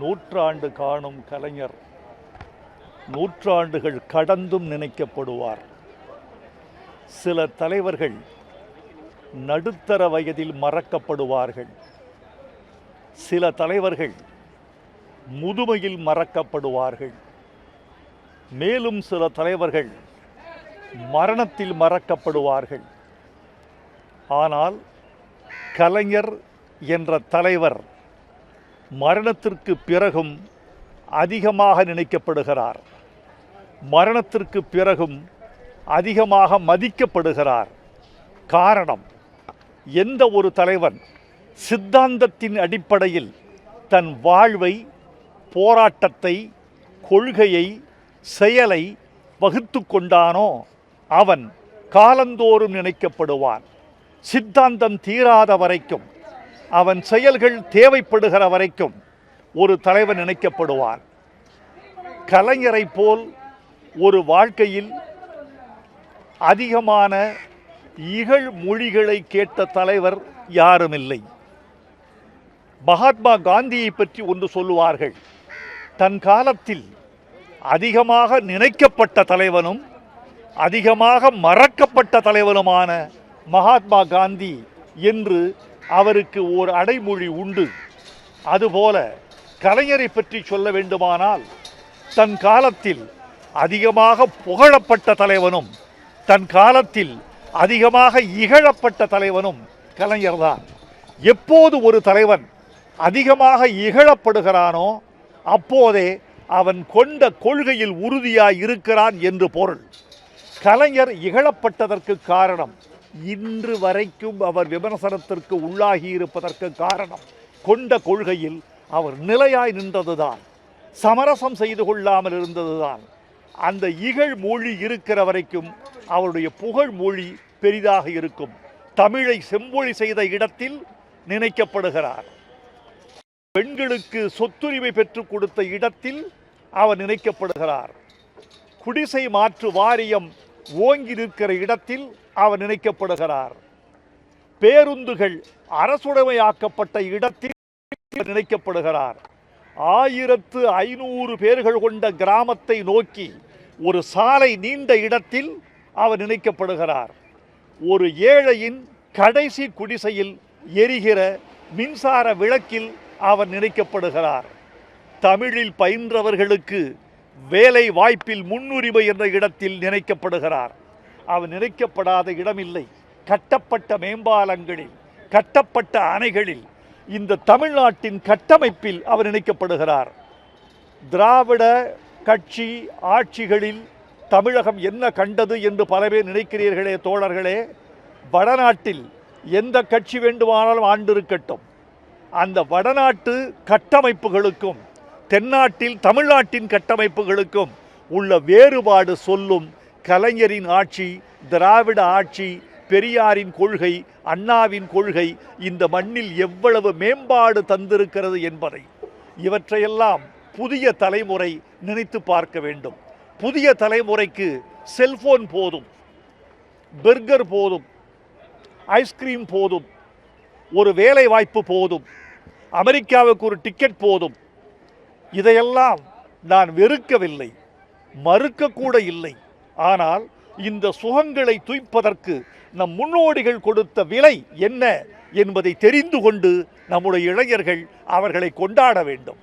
நூற்றாண்டு காணும் கலைஞர் நூற்றாண்டுகள் கடந்தும் நினைக்கப்படுவார். சில தலைவர்கள் நடுத்தர வயதில் மறக்கப்படுவார்கள். சில தலைவர்கள் முதுமையில் மறக்கப்படுவார்கள். மேலும் சில தலைவர்கள் மரணத்தில் மறக்கப்படுவார்கள். ஆனால் கலைஞர் என்ற தலைவர் மரணத்திற்கு பிறகும் அதிகமாக நினைக்கப்படுகிறார். மரணத்திற்கு பிறகும் அதிகமாக மதிக்கப்படுகிறார். காரணம் எந்த ஒரு தலைவன் சித்தாந்தத்தின் அடிப்படையில் தன் வாழ்வை போராட்டத்தை கொள்கையை செயலை வகுத்து கொண்டானோ அவன் காலந்தோறும் நினைக்கப்படுவான். சித்தாந்தம் தீராத வரைக்கும் அவன் செயல்கள் தேவைப்படுகிற வரைக்கும் ஒரு தலைவன் நினைக்கப்படுவான். கலைஞரை போல் ஒரு வாழ்க்கையில் அதிகமான இகழ் மொழிகளை கேட்ட தலைவர் யாருமில்லை. மகாத்மா காந்தியை பற்றி ஒன்று சொல்லுவார்கள் தன் காலத்தில் அதிகமாக நினைக்கப்பட்ட தலைவனும் அதிகமாக மறக்கப்பட்ட தலைவனுமான மகாத்மா காந்தி என்று அவருக்கு ஓர் அடைமொழி உண்டு. அதுபோல கலைஞரை பற்றி சொல்ல வேண்டுமானால் தன் காலத்தில் அதிகமாக புகழப்பட்ட தலைவனும் தன் காலத்தில் அதிகமாக இகழப்பட்ட தலைவனும் கலைஞர்தான். எப்போது ஒரு தலைவன் அதிகமாக இகழப்படுகிறானோ அப்போதே அவன் கொண்ட கொள்கையில் உறுதியாய் இருக்கிறான் என்று பொருள். கலைஞர் இகழப்பட்டதற்கு காரணம் இன்று வரைக்கும் அவர் விமர்சனத்திற்கு உள்ளாகி இருப்பதற்கு காரணம் கொண்ட கொள்கையில் அவர் நிலையாய் நின்றதுதான். சமரசம் செய்து கொள்ளாமல் இருந்ததுதான். அந்த இகழ் மொழி இருக்கிற வரைக்கும் அவருடைய புகழ் மொழி பெரிதாக இருக்கும். தமிழை செம்மொழி செய்த இடத்தில் நினைக்கப்படுகிறார். பெண்களுக்கு சொத்துரிமை பெற்றுக் கொடுத்த இடத்தில் அவர் நினைக்கப்படுகிறார். குடிசை மாற்று வாரியம் ஓங்கி நிற்கிற இடத்தில் அவர் நினைக்கப்படுகிறார். பேருந்துகள் அரசுடைமையாக்கப்பட்ட இடத்தில் நினைக்கப்படுகிறார். ஆயிரத்து ஐநூறு பேர்கள் கொண்ட கிராமத்தை நோக்கி ஒரு சாலை நீண்ட இடத்தில் அவர் நினைக்கப்படுகிறார். ஒரு ஏழையின் கடைசி குடிசையில் எரிகிற மின்சார விளக்கில் அவர் நினைக்கப்படுகிறார். தமிழில் பயின்றவர்களுக்கு வேலை வாய்ப்பில் முன்னுரிமை என்ற இடத்தில் நினைக்கப்படுகிறார். அவர் நினைக்கப்படாத இடமில்லை. கட்டப்பட்ட மேம்பாலங்களில் கட்டப்பட்ட அணைகளில் இந்த தமிழ்நாட்டின் கட்டமைப்பில் அவர் நினைக்கப்படுகிறார். திராவிட கட்சி ஆட்சிகளில் தமிழகம் என்ன கண்டது என்று பல பேர் நினைக்கிறீர்களே தோழர்களே வடநாட்டில் எந்த கட்சி வேண்டுமானாலும் ஆண்டிருக்கட்டும். அந்த வடநாட்டு கட்டமைப்புகளுக்கும் தென்னாட்டில் தமிழ்நாட்டின் கட்டமைப்புகளுக்கும் உள்ள வேறுபாடு சொல்லும் கலைஞரின் ஆட்சி திராவிட ஆட்சி பெரியாரின் கொள்கை அண்ணாவின் கொள்கை இந்த மண்ணில் எவ்வளவு மேம்பாடு தந்திருக்கிறது என்பதை இவற்றையெல்லாம் புதிய தலைமுறை நினைத்து பார்க்க வேண்டும். புதிய தலைமுறைக்கு செல்போன் போதும் பெர்கர் போதும் ஐஸ்கிரீம் போதும் ஒரு வேலை வாய்ப்பு போதும் அமெரிக்காவுக்கு ஒரு டிக்கெட் போதும் இதையெல்லாம் நான் வெறுக்கவில்லை மறுக்கக்கூட இல்லை. ஆனால் இந்த சுகங்களை துய்ப்பதற்கு நம் முன்னோடிகள் கொடுத்த விலை என்ன என்பதை தெரிந்து கொண்டு நம்முடைய இளைஞர்கள் அவர்களை கொண்டாட வேண்டும்.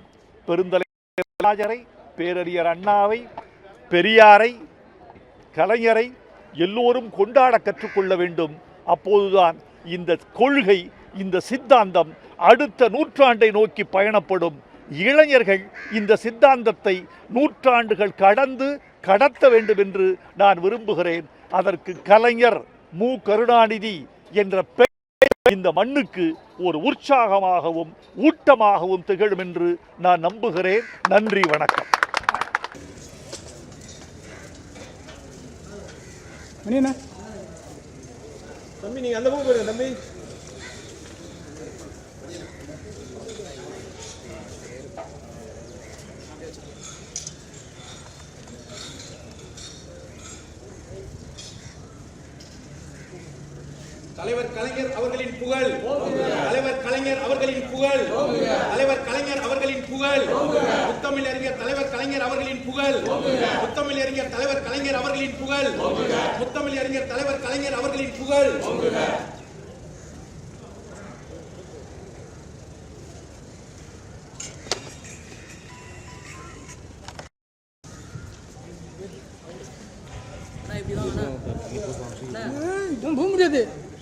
பெருந்தலைவராஜரை பேரறியர் அண்ணாவை பெரியாரை கலைஞரை எல்லோரும் கொண்டாட கற்றுக்கொள்ள வேண்டும். அப்போதுதான் இந்த கொள்கை இந்த சித்தாந்தம் அடுத்த நூற்றாண்டை நோக்கி பயணப்படும். இளைஞர்கள் இந்த சித்தாந்தத்தை நூற்றாண்டுகள் கடந்து கடத்த வேண்டும் என்று நான் விரும்புகிறேன். அதற்கு கலைஞர் மு. கருணாநிதி என்ற பெயர் இந்த மண்ணுக்கு ஒரு உற்சாகமாகவும் ஊட்டமாகவும் திகழும் என்று நான் நம்புகிறேன். நன்றி வணக்கம். தம்பி நீங்க அந்த பக்கம் போயிருங்க தம்பி. தலைவர் கலைஞர் அவர்களின் புகழ். தலைவர் கலைஞர் அவர்களின் புகழ். தலைவர் கலைஞர் அவர்களின் புகழ். முத்தமிழ் அறிஞர் தலைவர் கலைஞர் அவர்களின் புகழ். முத்தமிழ் அறிஞர் தலைவர் கலைஞர் அவர்களின் புகழ். முத்தமிழ் அறிஞர் தலைவர் கலைஞர் அவர்களின் புகழ். போக முடியாது.